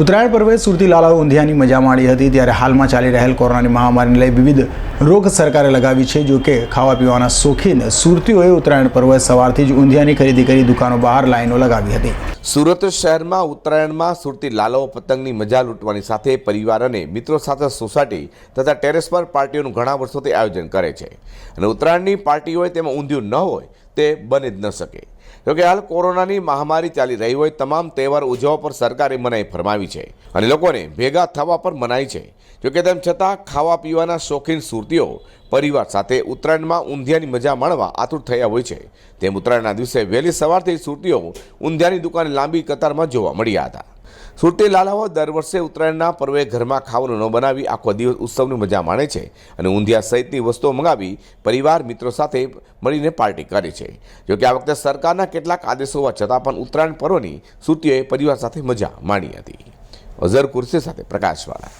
ઉત્તરાયણ પર્વે સુરતી લાલાઓ ઊંધિયાની મજા માણી હતી, ત્યારે હાલમાં ચાલી રહેલ કોરોનાની મહામારીને લઈ વિવિધ રોગ સરકારે લગાવી છે, જો કે ખાવા પીવાના શોખીન સુરતીઓએ ઉત્તરાયણ પર્વે સવારથી જ ઊંધિયાની ખરીદી કરી દુકાનો બહાર લાઈનો લગાવી હતી. સુરત શહેરમાં ઉત્તરાયણમાં સુરતી લાલાઓ પતંગની મજા લૂંટવાની સાથે પરિવાર અને મિત્રો સાથે સોસાયટી તથા ટેરેસ પર પાર્ટીઓનું ઘણા વર્ષોથી આયોજન કરે છે. અને ઉત્તરાયણની પાર્ટી હોય તેમાં ઊંધિયું ન હોય તે બની જ ન શકે. જોકે હાલ કોરોનાની મહામારી ચાલી રહી હોય તમામ તહેવાર ઉજવવા પર સરકારે મનાઈ ફરમાવી છે અને લોકોને ભેગા થવા પર મનાઈ છે. જોકે તેમ છતાં ખાવા પીવાના શોખીન સુરતીઓ પરિવાર સાથે ઉત્તરાયણમાં ઊંધિયાની મજા માણવા આતુર થયા હોય છે. તેમ ઉત્તરાયણના દિવસે વહેલી સવારથી સુરતીઓ ઊંધિયાની દુકાને લાંબી કતારમાં જોવા મળ્યા હતા. સુરતી લાલાઓ દર વર્ષે ઉત્તરાયણના પર્વે ઘરમાં ખાવાનું ન બનાવી આખો દિવસ ઉત્સવની મજા માણે છે અને ઊંધિયા સહિતની વસ્તુઓ મંગાવી પરિવાર મિત્રો સાથે મળીને પાર્ટી કરે છે. જોકે આ વખતે સરકારના કેટલાક આદેશો હોવા છતાં પણ ઉત્તરાયણ પર્વની સુરતીઓએ પરિવાર સાથે મજા માણી હતી. અઝર કુર્સી સાથે પ્રકાશવાળા.